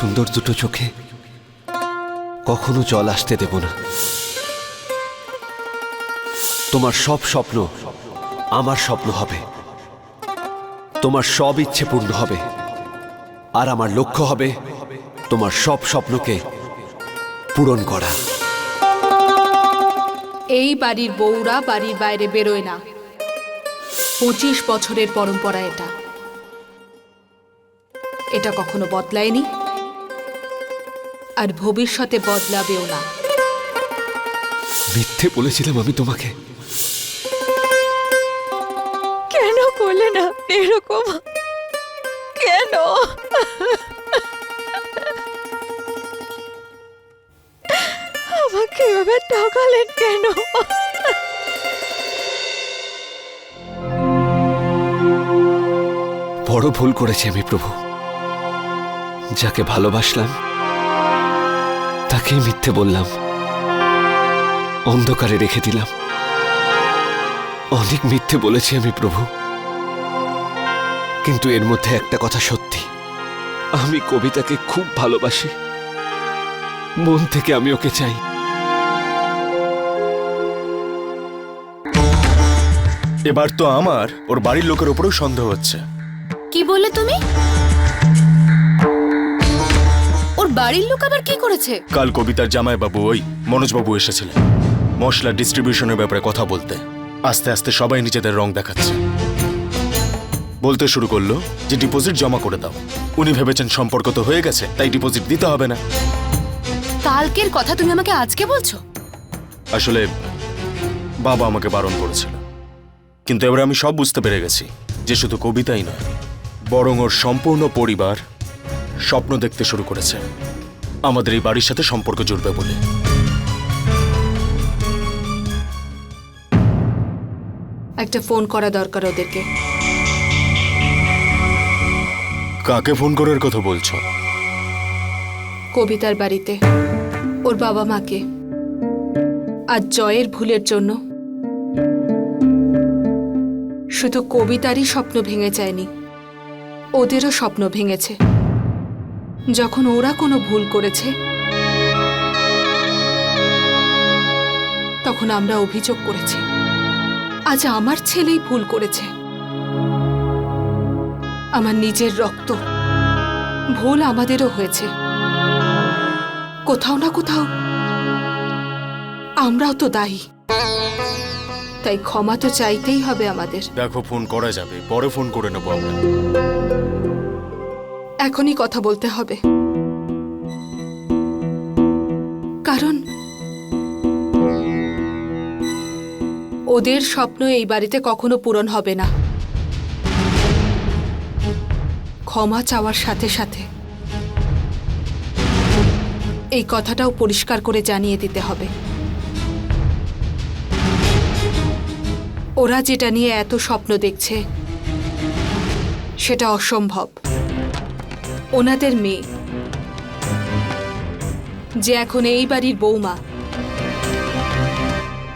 সুন্দর দুটো চোখে। কখনো জল আসতে দেব না। তোমার সব স্বপ্ন আমার স্বপ্ন হবে। তোমার সব ইচ্ছে পূর্ণ হবে। আর আমার লক্ষ্য হবে তোমার সব স্বপ্নকে পূরণ করা। এই বাড়ির বউরা বাড়ির বাইরে বেরোয় না। পঁচিশ বছরের পরম্পরা এটা। এটা কখনো বদলায়নি। আর ভবিষ্যতে বদলাবেও না। মিথ্যে বলেছিলাম আমি তোমাকে। কেন করলে না? এরকম। কেন? আমাকে এভাবে ঠকালেন কেন? বড় ভুল করেছি আমি প্রভু। যাকে ভালোবাসলাম তাকেই মিথ্যে বললাম। অন্ধকারে রেখে দিলাম। অনেক মিথ্যে বলেছি আমি প্রভু। কিন্তু এর মধ্যে একটা কথা সত্যি। আমি কবিতাকে খুব ভালোবাসি। মন থেকে আমি ওকে চাই। এবার তো আমার ওর বাড়ির লোকের উপরেও সন্দেহ হচ্ছে। কি বললে তুমি? বাড়ির লোক আবার কি করেছে? কাল কবিতার জামাইবাবু ওই মনোজবাবু এসেছিলেন। মশলা ডিস্ট্রিবিউশনের ব্যাপারে কথা বলতে। আস্তে আস্তে সবাই নিজেদের রং দেখাচ্ছে। বলতে শুরু করল যে ডিপোজিট জমা করে দাও। উনি ভেবেছেন সম্পর্ক তো হয়ে গেছে তাই ডিপোজিট দিতে হবে না। কালকের কথা তুমি আমাকে আজকে বলছো? আসলে বাবা আমাকে বারণ করেছিল। কিন্তু এবার আমি সব বুঝতে পেরে গেছি যে শুধু কবিতাই নয় বরং ওর সম্পূর্ণ পরিবার স্বপ্ন দেখতে শুরু করেছে। আমাদের এই বাড়ির সাথে সম্পর্ক জুড়বে বলে। একটা ফোন করা দরকার ওদেরকে। কাকে ফোন করার কথা বলছো? কবিতার বাড়িতে। ওর বাবা মাকে। আর জয়ের ভুলের জন্য। শুধু কবিতারই স্বপ্ন ভেঙে যায়নি। ওদেরও স্বপ্ন ভেঙেছে। যখন ওরা কোনো ভুল করেছে, তখন আমরা অভিযোগ করেছি, আজ আমার ছেলেই ভুল করেছে। আমার নিজের রক্ত, ভুল আমাদেরও হয়েছে। কোথাও না কোথাও আমরাও তো দায়ী। তাই ক্ষমা তো চাইতেই হবে আমাদের। দেখো, ফোন করা যাবে, পরে ফোন করে নেব আমরা। এখনই কথা বলতে হবে। কারণ ওদের স্বপ্ন এই বাড়িতে কখনো পূরণ হবে না। ক্ষমা চাওয়ার সাথে সাথে এই কথাটাও পরিষ্কার করে জানিয়ে দিতে হবে। ওরা যেটা নিয়ে এত স্বপ্ন দেখছে, সেটা অসম্ভব। ওনাদের মেয়ে। যে এখন এই বাড়ির বৌমা।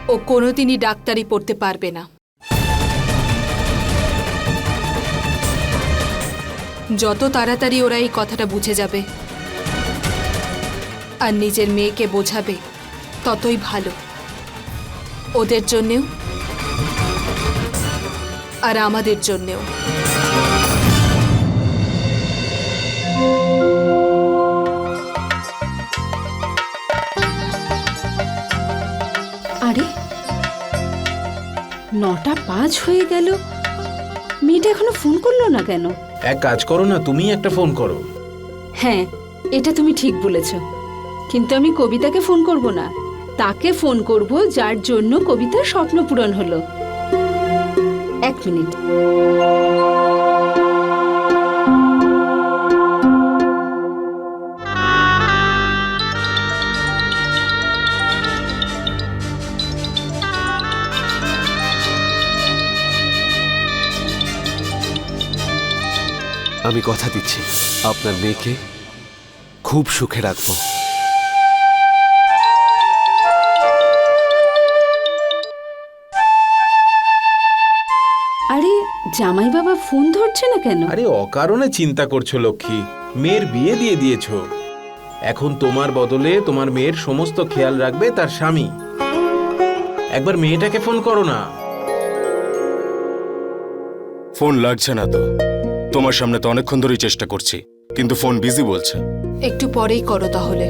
ও কোনোদিনই ডাক্তারি পড়তে পারবে না। যত তাড়াতাড়ি ওরা এই কথাটা বুঝে যাবে আর নিজের মেয়েকে বোঝাবে, ততই ভালো। ওদের জন্যেও আর আমাদের জন্যেও। আরে নটা পাঁচ হয়ে গেল। মেয়েটা এখনও ফোন করল না কেন? এক কাজ করো না তুমি একটা ফোন করো। হ্যাঁ এটা তুমি ঠিক বলেছ। কিন্তু আমি কবিতাকে ফোন করব না। তাকে ফোন করব যার জন্য কবিতার স্বপ্ন পূরণ হলো। এক মিনিট। আমি কথা দিচ্ছি। আপনার মেয়েকে খুব সুখে রাখব। আরে জামাই বাবা ফোন ধরছে না কেন? আরে অকারণে চিন্তা করছ লক্ষ্মী। মেয়ের বিয়ে দিয়ে দিয়েছ। এখন তোমার বদলে তোমার মেয়ের সমস্ত খেয়াল রাখবে তার স্বামী। একবার মেয়েটাকে ফোন করো না। ফোন লাগছে না তো। তোমার সামনে তো অনেকক্ষণ ধরেই চেষ্টা করছি, কিন্তু ফোন বিজি বলছে। একটু পরেই করো তাহলে।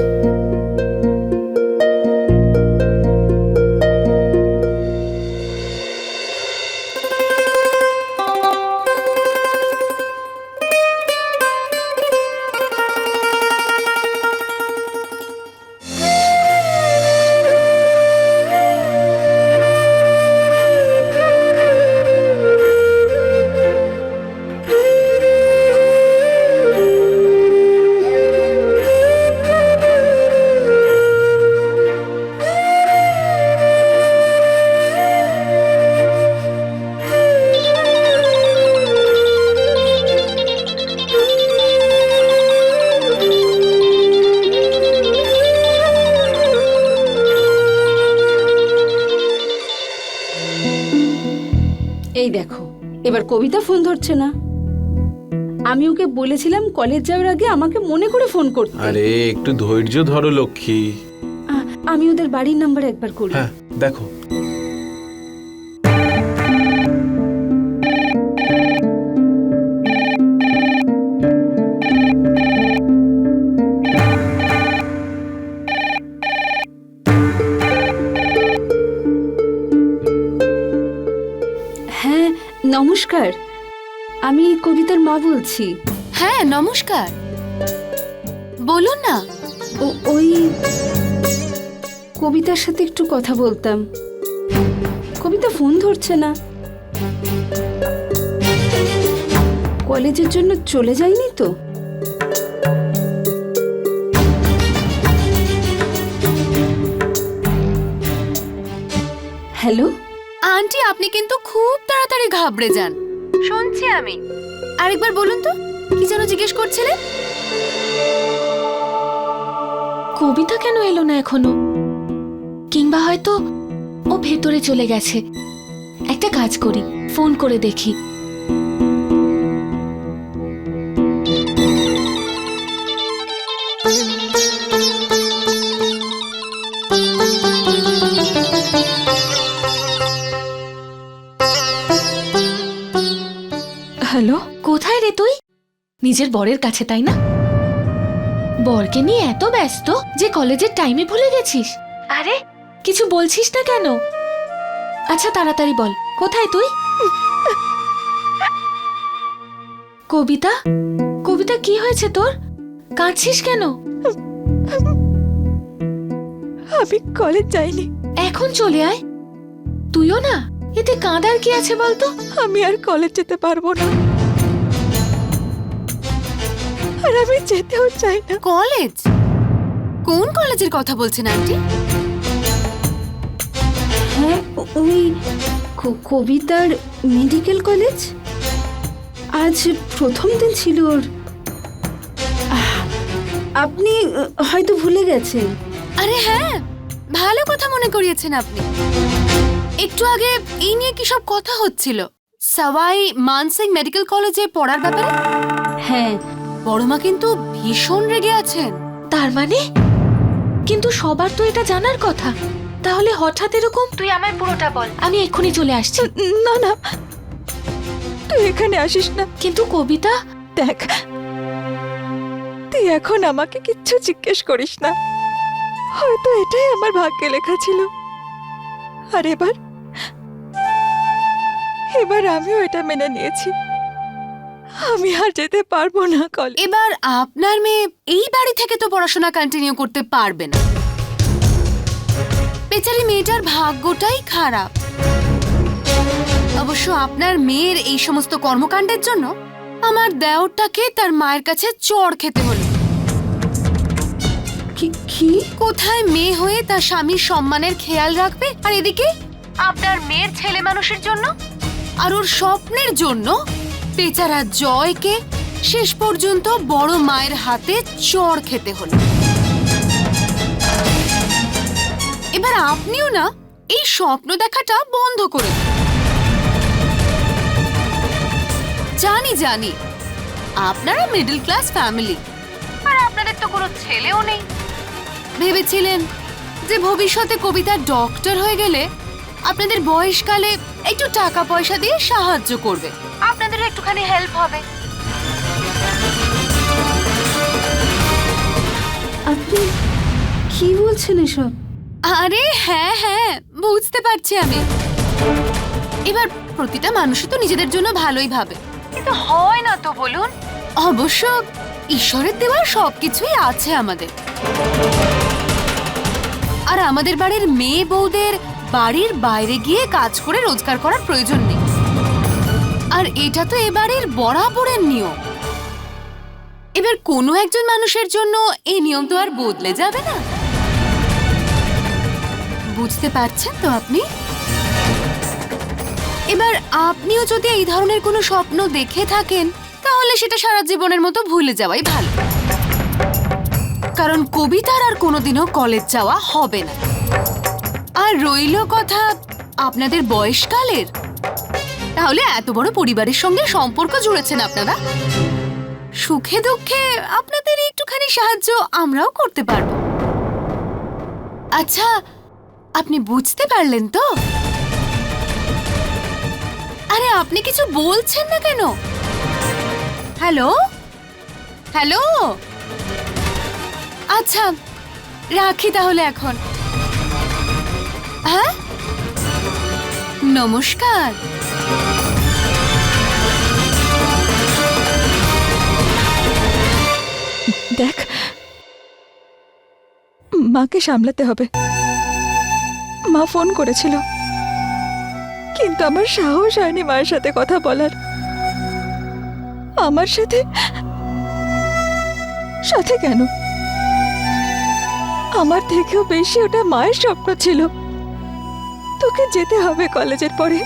এবার কবিতা ফোন ধরছে না। আমি ওকে বলেছিলাম কলেজ যাওয়ার আগে আমাকে মনে করে ফোন করতে। আরে একটু ধৈর্য ধরো লক্ষ্মী। আমি ওদের বাড়ির নাম্বার একবার করি হ্যাঁ দেখো। মা বলছি। হ্যাঁ নমস্কার। বলুন না। ও ওই কবিতার সাথে একটু কথা বলতাম। কবিতা ফোন ধরছে না। কলেজের জন্য চলে যায়নি তো? হ্যালো? আন্টি আপনি কিন্তু খুব তাড়াতাড়ি ঘাবড়ে যান। শুনছি আমি। আরেকবার বলুন তো, কি যেন জিজ্ঞেস করছিলেন? কবিতা কেন এলো না এখনও? কিংবা হয়তো ও ভেতরে চলে গেছে। একটা কাজ করি, ফোন করে দেখি। নিজের বরের কাছে তাই না? বরকে নিয়ে এত ব্যস্ত যে কলেজের টাইমে ভুলে গেছিস? আরে কিছু বলছিস না কেন? আচ্ছা তাড়াতাড়ি বল কোথায় তুই? কবিতা কবিতা কি হয়েছে তোর? কাঁদছিস কেন? আমি কলেজ যাইনি। এখন চলে আয়। তুইও না? এতে কাঁদার কি আছে বলতো? আমি আর কলেজ যেতে পারব না। আর আমি যেতেও চাই না। কলেজ? কোন কলেজের কথা বলছেন আন্টি? হ্যাঁ ওই কবিতার মেডিকেল কলেজ? আজ প্রথম দিন ছিল ওর। আপনি হয়তো ভুলে গেছেন। আরে হ্যাঁ ভালো কথা মনে করিয়েছেন আপনি। একটু আগে এই নিয়ে কি সব কথা হচ্ছিল? সাওয়াই মানসিং মেডিকেল কলেজে পড়ার ব্যাপারে? হ্যাঁ বড়মা কিন্তু ভীষণ রেগে আছেন। তার মানে? কিন্তু সবার তো এটা জানার কথা। তাহলে হঠাৎ এরকম তুই আমায় পুরোটা বল। আমি এক্ষুনি চলে আসছি। না না। তুই এখানে আসিস না। কিন্তু কবিতা দেখ। তুই এখন আমাকে কিচ্ছু জিজ্ঞেস করিস না। হয়তো এটাই আমার ভাগ্যে লেখা ছিল। আর এবার এবার আমিও এটা মেনে নিয়েছি। আমি আর যেতে পারব না কলেজ এবার আপনার মেয়ে এই বাড়ি থেকে তো পড়াশোনা কন্টিনিউ করতে পারবে না। বেচারি মেয়েটার ভাগ্যটাই খারাপ। অবশ্য আপনার মেয়ের এই সমস্ত কর্মকাণ্ডের জন্য আমার দেওরটাকে তার মায়ের কাছে চড় খেতে হলো। কি কি? কোথায় মেয়ে হয়ে তার স্বামীর সম্মানের খেয়াল রাখবে? আর এদিকে আপনার মেয়ের ছেলে মানুষের জন্য আর ওর স্বপ্নের জন্য বেচারা জয়কে শেষ পর্যন্ত বড় মায়ের হাতে চড় খেতে হলো। এবার আপনিও না এই স্বপ্ন দেখাটা বন্ধ করে জানি জানি, আপনারা মিডল ক্লাস ফ্যামিলি আর আপনাদের তো কোনো ছেলেও নেই। ভেবেছিলেন যে ভবিষ্যতে কবিতা ডক্টর হয়ে গেলে আপনাদের বয়সকালে একটু টাকা পয়সা দিয়ে সাহায্য করবে। আপনাদের একটুখানি হেল্প হবে। আপনি কি বলছেন এসব? আরে হ্যাঁ হ্যাঁ বুঝতে পারছি আমি। এবার প্রতিটা মানুষই তো নিজেদের জন্য ভালোই ভাবে। কিন্তু হয় না তো বলুন। অবশ্য ঈশ্বরের দেওয়া সবকিছুই আছে আমাদের। আর আমাদের বাড়ির মেয়ে বউদের বাড়ির বাইরে গিয়ে কাজ করে রোজগার করার প্রয়োজন নেই। আর এটা তো এবারের বরাবরের নিয়ম। এবার কোনো একজন মানুষের জন্য এই নিয়ম তো আর বদলে যাবে না। বুঝতে পারছেন তো আপনি? এবার আপনিও যদি এই ধরনের কোনো স্বপ্ন দেখে থাকেন, তাহলে সেটা সারা জীবনের মতো ভুলে যাওয়াই ভালো। কারণ কবিতার আর কোনোদিনও কলেজ যাওয়া হবে না। আর রইল কথা আপনাদের বয়সকালের। তাহলে এত বড় পরিবারের সঙ্গে সম্পর্ক জুড়েছেন আপনারা? সুখে দুঃখে আপনাদের একটুখানি সাহায্য আমরাও করতে পারব। আচ্ছা আপনি বুঝতে পারলেন তো? আরে, আপনি কিছু বলছেন না কেন? হ্যালো? হ্যালো? আচ্ছা রাখি তাহলে এখন। হ্যাঁ? নমস্কার। দেখ, মাকে সামলাতে হবে। মা ফোন করেছিল। কিন্তু আমার সাহস হয়নি মায়ের সাথে কথা বলার। আমার সাথে সাথে কেন? আমার থেকেও বেশি ওটা মায়ের স্বপ্ন ছিল। তোকে যেতে হবে কলেজের পরে।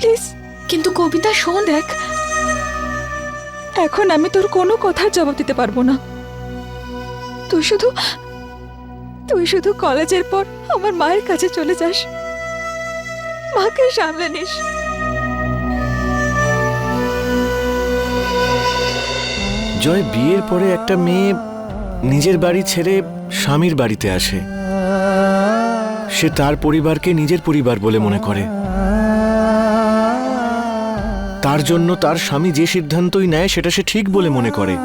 প্লিজ, কিন্তু কবিতা, শোন দেখ। এখন আমি তোর কোনো কথার জবাব দিতে পারব না। তুই শুধু তুই শুধু কলেজের পর আমার মায়ের কাছে চলে যাস। মাকে সামলে নিস। জয় বিয়ের পরে একটা মেয়ে নিজের বাড়ি ছেড়ে স্বামীর বাড়িতে আসে। সে তার পরিবারকে নিজের পরিবার বলে মনে করে। তার জন্য তার স্বামী যে সিদ্ধান্তই নেয় সেটা সে ঠিক বলে মনে করে।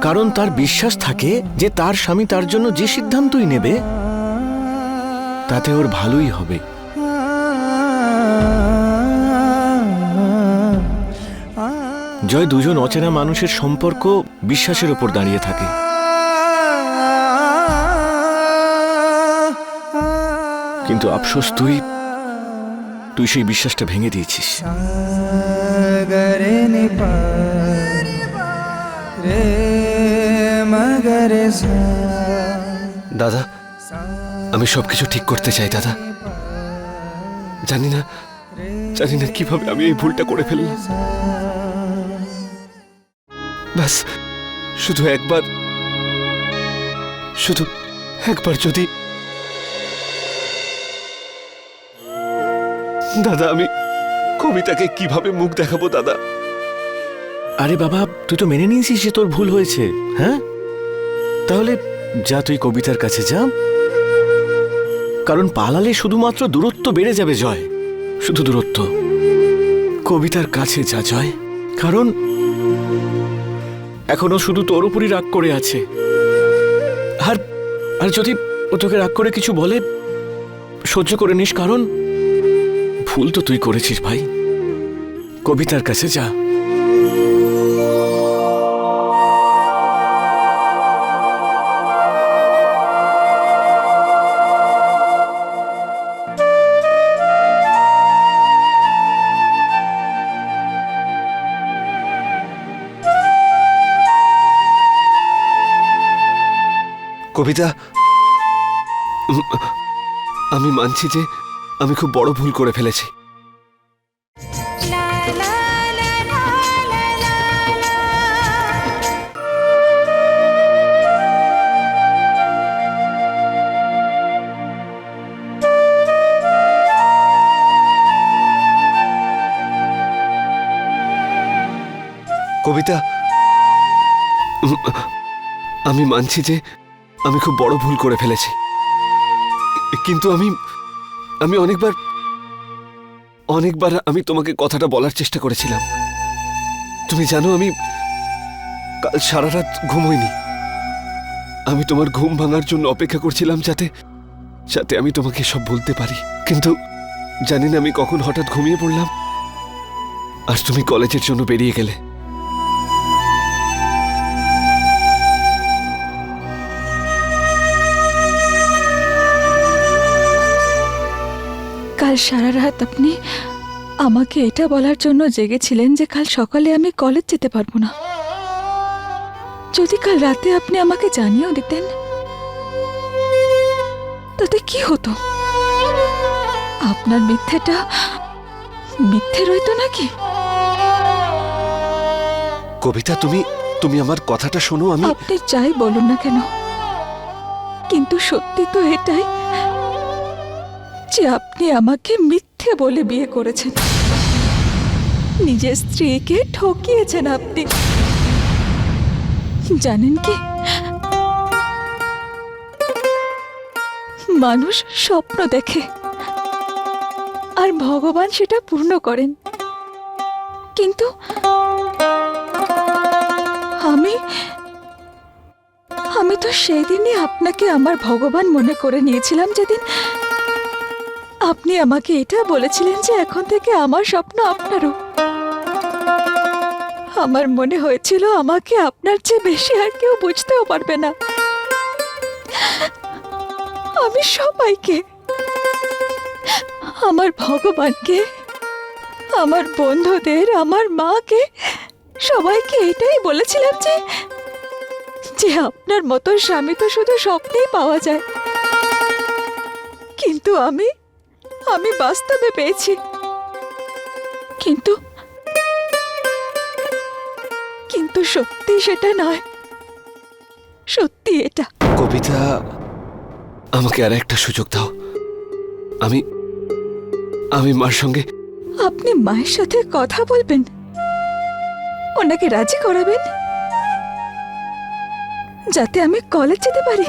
কারণ তার বিশ্বাস থাকে যে তার স্বামী তার জন্য যে সিদ্ধান্তই নেবে, তাতে ওর ভালোই হবে। জয় দুজন অচেনা মানুষের সম্পর্ক বিশ্বাসের উপর দাঁড়িয়ে থাকে। কিন্তু আফসোস তুই তুই সেই বিশ্বাসটা ভেঙে দিয়েছিস। দাদা আমি সবকিছু ঠিক করতে চাই দাদা। জানি না জানি না কীভাবে আমি এই ভুলটা করে ফেললাম। ব্যাস শুধু একবার শুধু একবার যদি দাদা, আমি কবিতাকে কীভাবে মুখ দেখাবো, দাদা? আরে বাবা, তুই তো মেনে নিয়েছিস যে তোর ভুল হয়েছে হ্যাঁ? তাহলে যা, তুই কবিতার কাছে যা। কারণ পালালে শুধুমাত্র দূরত্ব বেড়ে যাবে, জয়। শুধু দূরত্ব। কবিতার কাছে যা, জয়। কারণ এখনও শুধু তোর উপরই রাগ করে আছে। আর আর যদি ও তোকে রাগ করে কিছু বলে, সহ্য করে নিস, কারণ ভুল তো তুই করেছিস ভাই। কবিতার কাছে যা। কবিতা আমি মানছি যে আমি খুব বড় ভুল করে ফেলেছি। কবিতা আমি মানছি যে আমি খুব বড় ভুল করে ফেলেছি। কিন্তু আমি আমি অনেকবার অনেকবার আমি তোমাকে কথাটা বলার চেষ্টা করেছিলাম। তুমি জানো আমি কাল সারা রাত ঘুমোইনি। আমি তোমার ঘুম ভাঙার জন্য অপেক্ষা করছিলাম যাতে যাতে আমি তোমাকে সব বলতে পারি। কিন্তু জানি না আমি কখন হঠাৎ ঘুমিয়ে পড়লাম। আর তুমি কলেজের জন্য বেরিয়ে গেলে। কাল সারা রাত আপনি আমাকে এটা বলার জন্য জেগেছিলেন যে কাল সকালে আমি কলেজ যেতে পারব না। যদি কাল রাতে আপনি আমাকে জানিয়েও দিতেন তাতে কি হতো? আপনার মিথ্যেটা মিথ্যে রইতো নাকি? কবিতা তুমি তুমি আমার কথাটা শোনো আমি আপনি যাই বলুন না কেন কিন্তু সত্যি তো এটাই যে আপনি আমাকে মিথ্যে বলে বিয়ে করেছেন। নিজের স্ত্রীকে ঠকিয়েছেন আপনি। জানেন কি? মানুষ স্বপ্ন দেখে। আর ভগবান সেটা পূর্ণ করেন। কিন্তু আমি আমি তো সেই দিনই আপনাকে আমার ভগবান মনে করে নিয়েছিলাম যেদিন আপনি আমাকে এটা বলেছিলেন যে এখন থেকে আমার স্বপ্ন আপনারও। আমার মনে হয়েছিল আমাকে আপনার চেয়ে বেশি আর কেউ বুঝতেও পারবে না। আমি সবাইকে, আমার ভগবানকে, আমার বন্ধুদের, আমার মাকে, সবাইকে এটাই বলেছিলাম যে যে আপনার মতো স্বামী তো শুধু স্বপ্নেই পাওয়া যায়। কিন্তু আমি আমি বাস্তবে পেয়েছি। কিন্তু কিন্তু সত্যি সেটা নয়। সত্যি এটা। কবিতা আমাকে আর একটা সুযোগ দাও। আমি আমি মার সঙ্গে আপনি মায়ের সাথে কথা বলবেন? ওনাকে রাজি করাবেন? যাতে আমি কলেজ যেতে পারি?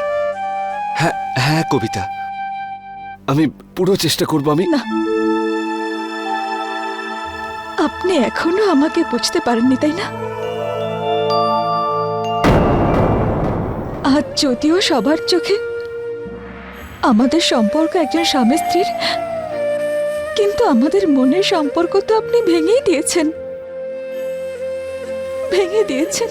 হ্যাঁ হ্যাঁ কবিতা। আমি পুরো চেষ্টা করব, আমি না। আপনি এখনও আমাকে বুঝতে পারেননি, তাই না? আজ যদিও সবার চোখে আমাদের সম্পর্ক একজন স্বামী স্ত্রীর, কিন্তু আমাদের মনের সম্পর্ক তো আপনি ভেঙেই দিয়েছেন। ভেঙে দিয়েছেন।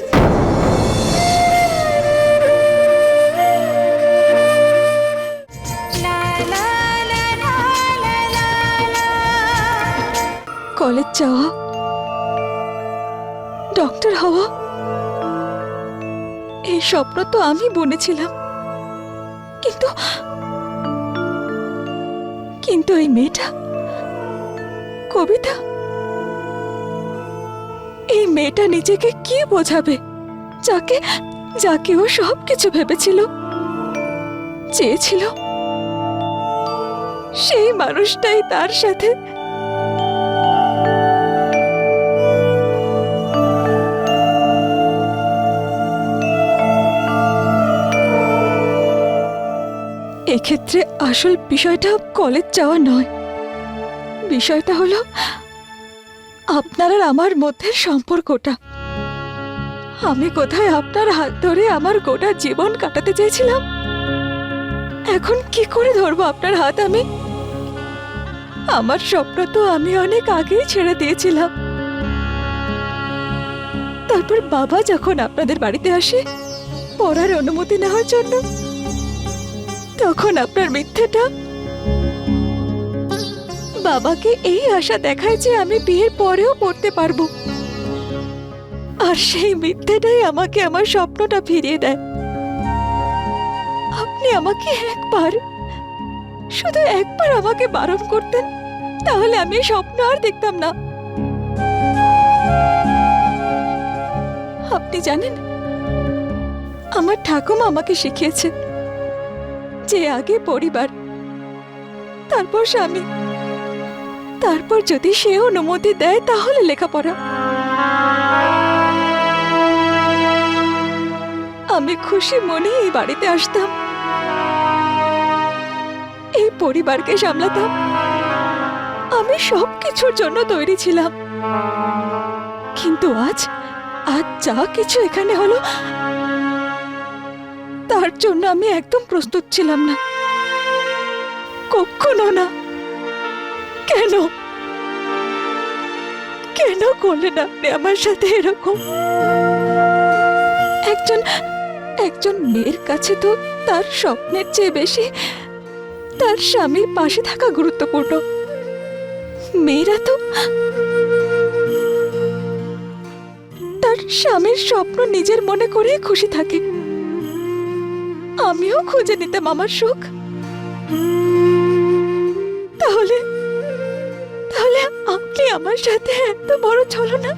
কলেজ যাওয়া ডক্টর হওয়া এই স্বপ্ন তো আমি বুনেছিলাম। কিন্তু কিন্তু এই মেয়েটা, কবিতা, এই মেয়েটা নিজেকে কি বোঝাবে? যাকে যাকে ও সব কিছু ভেবেছিল, চেয়েছিল, সেই মানুষটাই তার সাথে এক্ষেত্রে আসল বিষয়টা কলেজ যাওয়া নয়। বিষয়টা হলো আপনার আর আমার মধ্যে সম্পর্কটা। আমি কোথায় আপনার হাত ধরে আমার গোটা জীবন কাটাতে চেয়েছিলাম? এখন কি করে ধরবো আপনার হাত আমি? আমার স্বপ্ন তো আমি অনেক আগেই ছেড়ে দিয়েছিলাম। তারপর বাবা যখন আপনাদের বাড়িতে আসে, পড়ার অনুমতি নেওয়ার জন্য তখন আপনার মিথ্যেটা? বাবাকে এই আশা দেখায় যে আমি বিয়ের পরেও পড়তে পারব। আর সেই মিথ্যেটাই আমাকে আমার স্বপ্নটা ফিরিয়ে দেয়। আপনি আমাকে একবার, শুধু একবার আমাকে বারণ করতেন, তাহলে আমি স্বপ্ন আর দেখতাম না। আপনি জানেন, আমার ঠাকুমা আমাকে শিখিয়েছে যে আগে পরিবার, তারপর স্বামী। তারপর যদি সে অনুমতি দেয়, তাহলে লেখাপড়া। আমি খুশি মনে এই বাড়িতে আসতাম। এই পরিবারকে সামলাতাম। আমি সব কিছুর জন্য তৈরি ছিলাম। কিন্তু আজ আজ যা কিছু এখানে হলো তার জন্য আমি একদম প্রস্তুত ছিলাম না। কখনো না। কেন? কেন করলেন আপনি আমার সাথে এরকম? একজন একজন মেয়ের কাছে তো তার স্বপ্নের চেয়ে বেশি তার স্বামীর পাশে থাকা গুরুত্বপূর্ণ। মেয়েরা তো তার স্বামীর স্বপ্ন নিজের মনে করেই খুশি থাকে। আমিও খুঁজে নিতাম আমার সুখ। তাহলে তাহলে আপনি আমার সাথে এত বড় চলো না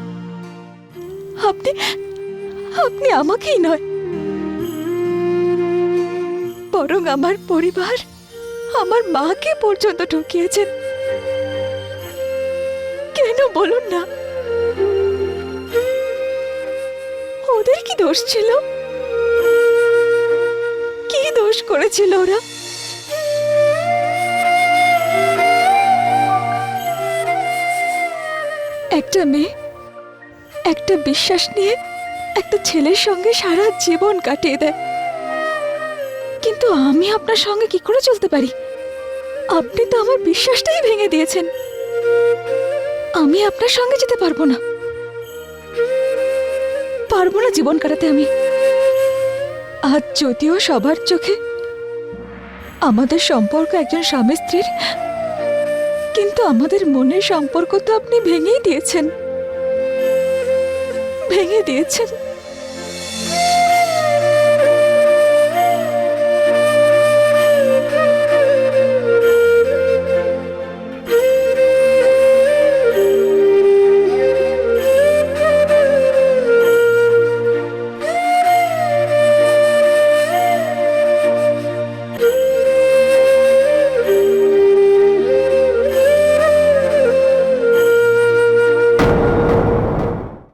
আপনি আপনি আমাকেই নয়, বরং আমার পরিবার আমার মাকে পর্যন্ত ঠকিয়েছেন। কেন বলুন না? ওদের কি দোষ ছিল? দোষ করেছিল ওরা। একটা মেয়ে, একটা বিশ্বাস নিয়ে একটা ছেলের সঙ্গে সারা জীবন কাটিয়ে দেয়। কিন্তু আমি আপনার সঙ্গে কি করে চলতে পারি? আপনি তো আমার বিশ্বাসটাই ভেঙে দিয়েছেন। আমি আপনার সঙ্গে যেতে পারব না। পারব না জীবন কাটাতে আমি। আজ যদিও সবার চোখে আমাদের সম্পর্ক একজন স্বামী স্ত্রীর, কিন্তু আমাদের মনের সম্পর্ক তো আপনি ভেঙেই দিয়েছেন। ভেঙে দিয়েছেন।